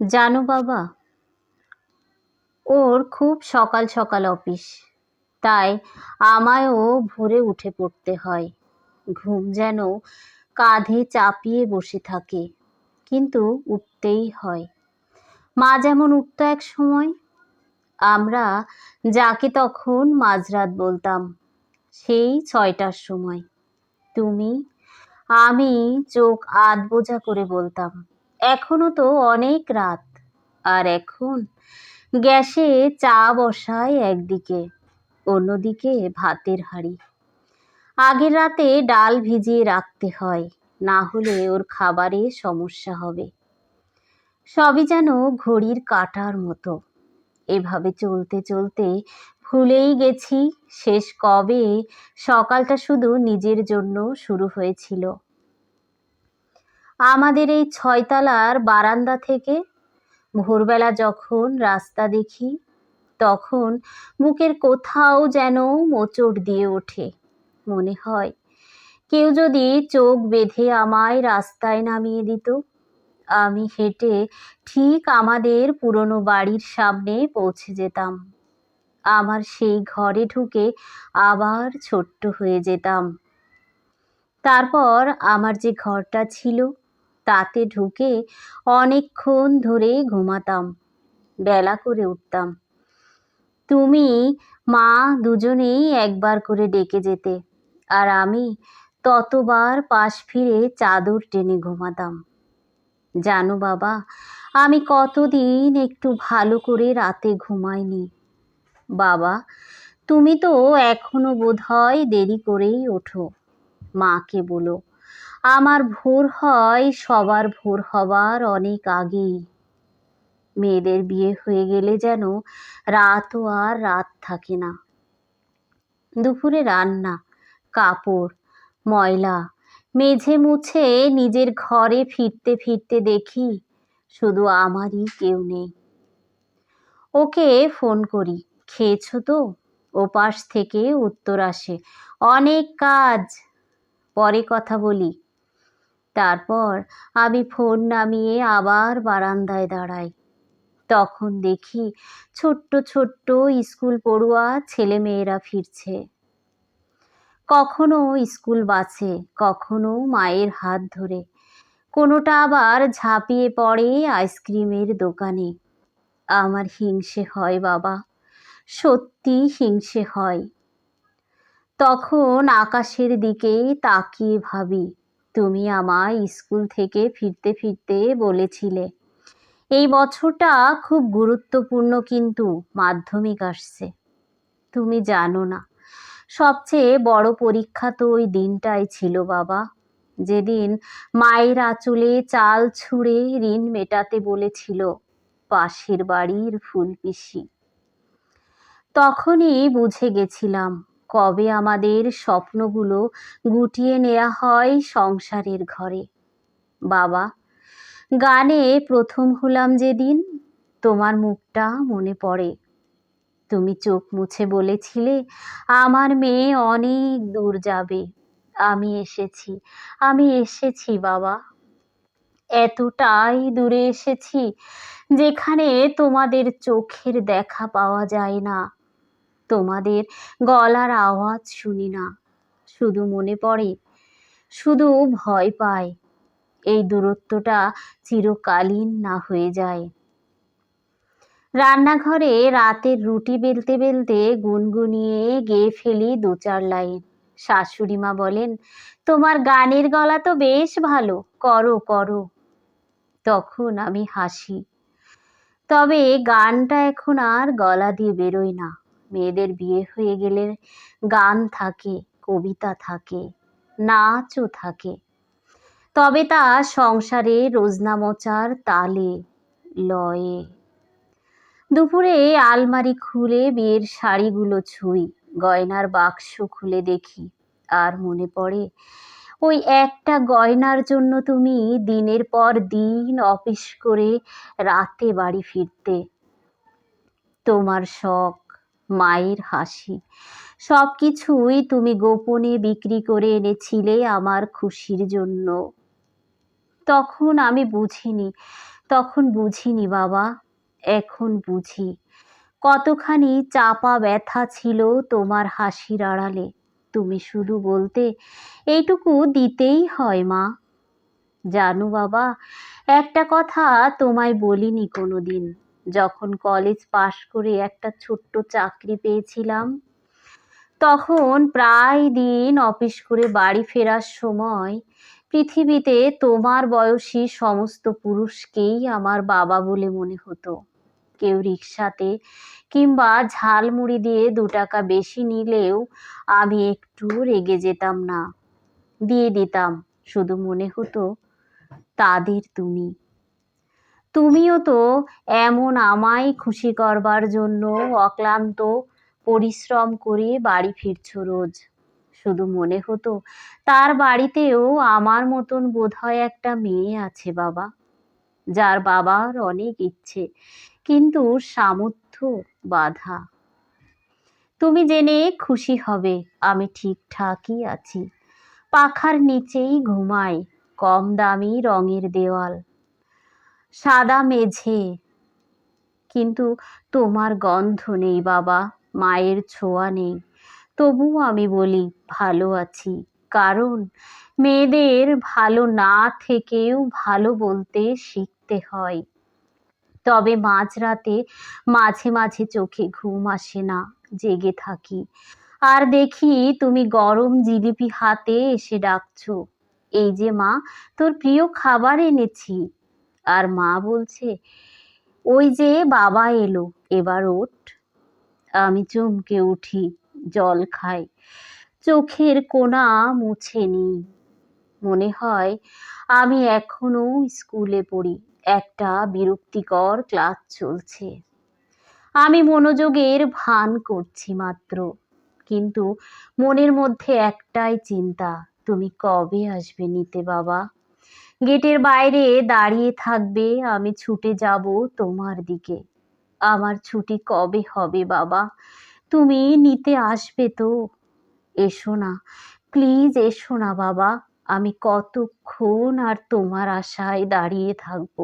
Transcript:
জানো বাবা, ওর খুব সকাল সকাল অফিস। তাই আমায়ও ভোরে উঠে পড়তে হয়। ঘুম যেন কাঁধে চাপিয়ে বসে থাকে, কিন্তু উঠতেই হয়। মা যেমন উঠতো এক সময়, আমরা যাকে তখন মাঝরাত বলতাম, সেই ছয়টার সময়। তুমি, আমি চোখ আধ বোঝা করে বলতাম এখনও তো অনেক রাত। আর এখন গ্যাসে চা বসায় একদিকে, অন্যদিকে ভাতের হাঁড়ি। আগের রাতে ডাল ভিজিয়ে রাখতে হয়, না হলে ওর খাবারে সমস্যা হবে। সবই যেন ঘড়ির কাটার মতো। এভাবে চলতে চলতে ভুলেই গেছি, শেষ কবে সকালটা শুধু নিজের জন্য শুরু হয়েছিল। আমাদের এই ছয়তলার বারান্দা থেকে ভোরবেলা যখন রাস্তা দেখি, তখন বুকের কোথাও যেন মোচড় দিয়ে ওঠে। মনে হয় কেউ যদি চোখ বেঁধে আমায় রাস্তায় নামিয়ে দিত, আমি হেঁটে ঠিক আমাদের পুরনো বাড়ির সামনে পৌঁছে যেতাম। আমার সেই ঘরে ঢুকে আবার ছোট্ট হয়ে যেতাম। তারপর আমার যে ঘরটা ছিল তাতে ঢুকে অনেকক্ষণ ধরে ঘুমাতাম। বেলা করে উঠতাম। তুমি, মা দুজনেই একবার করে ডেকে যেতে আর আমি ততবার পাশ ফিরে চাদর টেনে ঘুমাতাম। জানো বাবা, আমি কতদিন একটু ভালো করে রাতে ঘুমাইনি। বাবা, তুমি তো এখনও বোধহয় দেরি করেই ওঠো, মাকে বলো। আমার ভোর হয়, সবার ভোর হবার অনেক আগেই। মেয়েদের বিয়ে হয়ে গেলে যেন রাতও আর রাত থাকে না। দুপুরে রান্না, কাপড়, ময়লা, মেঝে মুছে নিজের ঘরে ফিরতে ফিরতে দেখি শুধু আমারই কেউ নেই। ওকে ফোন করি, খেয়েছো তো? ওপাশ থেকে উত্তর আসে, অনেক কাজ। পরে কথা বলি তারপর আমি ফোন নামিয়ে আবার বারান্দায় দাঁড়াই। তখন দেখি ছোট্ট ছোট্ট স্কুল পড়ুয়া ছেলেমেয়েরা ফিরছে। কখনো স্কুল বাসে, কখনো মায়ের হাত ধরে। কোনোটা আবার ঝাঁপিয়ে পড়ে আইসক্রিমের দোকানে। আমার হিংসে হয় বাবা, সত্যি হিংসে হয়। তখন আকাশের দিকে তাকিয়ে ভাবি তুমি আমায় স্কুল থেকে ফিরতে ফিরতে বলেছিলে। এই বছরটা খুব গুরুত্বপূর্ণ কিন্তু মাধ্যমিক আসছে। তুমি জানো না, সবচেয়ে বড় পরীক্ষা তো ওই দিনটাই ছিল বাবা। যেদিন মায়ের আঁচলে চাল ছুঁড়ে ঋণ মেটাতে বলেছিল পাশের বাড়ির ফুল পিসি তখনই বুঝে গেছিলাম কবে আমাদের স্বপ্নগুলো গুটিয়ে নেওয়া হয় সংসারের ঘরে? বাবা, গানে প্রথম হলাম যেদিন তোমার মুখটা মনে পড়ে। তুমি চোখ মুছে বলেছিলে, আমার মেয়ে অনেক দূর যাবে। আমি এসেছি আমি এসেছি বাবা। এতটাই দূরে এসেছি যেখানে তোমাদের চোখের দেখা পাওয়া যায় না। তোমাদের গলার আওয়াজ শুনি না। শুধু মনে পড়ে, শুধু ভয় পায়। এই দূরত্বটা চিরকালীন না হয়ে যায়। রান্নাঘরে রাতের রুটি বেলতে বেলতে গুনগুনিয়ে গেয়ে ফেলি দু চার লাইন। শাশুড়ি মা বলেন, তোমার গানের গলা তো বেশ ভালো, করো করো। তখন আমি হাসি। তবে গানটা এখন আর গলা দিয়ে বেরোয় না। মেয়েদের বিয়ে হয়ে গেলে গান থাকে, কবিতা থাকে, নাচও থাকে। তবে তা সংসারে রোজনা মোচার তালে লয়ে। দুপুরে আলমারি খুলে বিয়ের শাড়িগুলো ছুঁই, গয়নার বাক্স খুলে দেখি, আর মনে পড়ে, ওই একটা গয়নার জন্য তুমি দিনের পর দিন অফিস করে রাতে বাড়ি ফিরতে। তোমার শখ মায়ের হাসি। সব কিছুই তুমি গোপনে বিক্রি করে এনেছিলে আমার খুশির জন্য। তখন আমি বুঝিনি, তখন বুঝিনি বাবা, এখন বুঝি। কতখানি চাপা ব্যথা ছিল তোমার হাসির আড়ালে। তুমি শুধু বলতে, এইটুকু দিতেই হয় মা। জানো বাবা, একটা কথা তোমায় বলিনি কোনোদিন। যখন কলেজ পাশ করে একটা ছোট্ট চাকরি পেয়েছিলাম, তখন প্রায় দিন অফিস করে বাড়ি ফেরার সময় পৃথিবীতে তোমার বয়সী সমস্ত পুরুষকেই আমার বাবা বলে মনে হতো। কেউ রিক্সাতে কিংবা ঝালমুড়ি দিয়ে দু টাকা বেশি নিলেও আমি একটু রেগে যেতাম না। দিয়ে দিতাম, শুধু মনে হতো, তাদের তুমি। তুমিও তো এমন আমায় খুশি করবার জন্য অক্লান্ত পরিশ্রম করে বাড়ি ফিরছো রোজ। শুধু মনে হতো তার বাড়িতেও আমার মতন বোধহয় একটা মেয়ে আছে বাবা, যার বাবার অনেক ইচ্ছে, কিন্তু সামর্থ্য বাধা। তুমি জেনে খুশি হবে আমি ঠিকঠাকই আছি। পাখার নিচেই ঘুমাই কম দামি রঙের দেওয়াল। সাদা মেঝে। কিন্তু তোমার গন্ধ নেই বাবা, মায়ের ছোঁয়া নেই। তবুও আমি বলি, ভালো আছি। কারণ মেয়েদের ভালো না থেকেও ভালো বলতে শিখতে হয়। তবে মাঝরাতে মাঝে মাঝে চোখে ঘুম আসে না, জেগে থাকি। আর দেখি তুমি গরম জিলিপি হাতে এসে ডাকছো। এই যে মা, তোর প্রিয় খাবার এনেছি। আর মা বলছে, ওই যে বাবা এলো, এবার ওঠ। আমি চমকে উঠি, জল খাই। চোখের কোনা মুছে নিই। মনে হয় আমি এখনও স্কুলে পড়ি। একটা বিরক্তিকর ক্লাস চলছে। আমি মনোযোগের ভান করছি মাত্র। কিন্তু মনের মধ্যে একটাই চিন্তা, তুমি কবে আসবে নিতে বাবা? গেটের বাইরে দাঁড়িয়ে থাকবে, আমি ছুটে যাব তোমার দিকে। আমার ছুটি কবে হবে বাবা? তুমি নিতে আসবে তো? এসো না, প্লিজ এসো না বাবা। আমি কতক্ষণ আর তোমার আশায় দাঁড়িয়ে থাকব?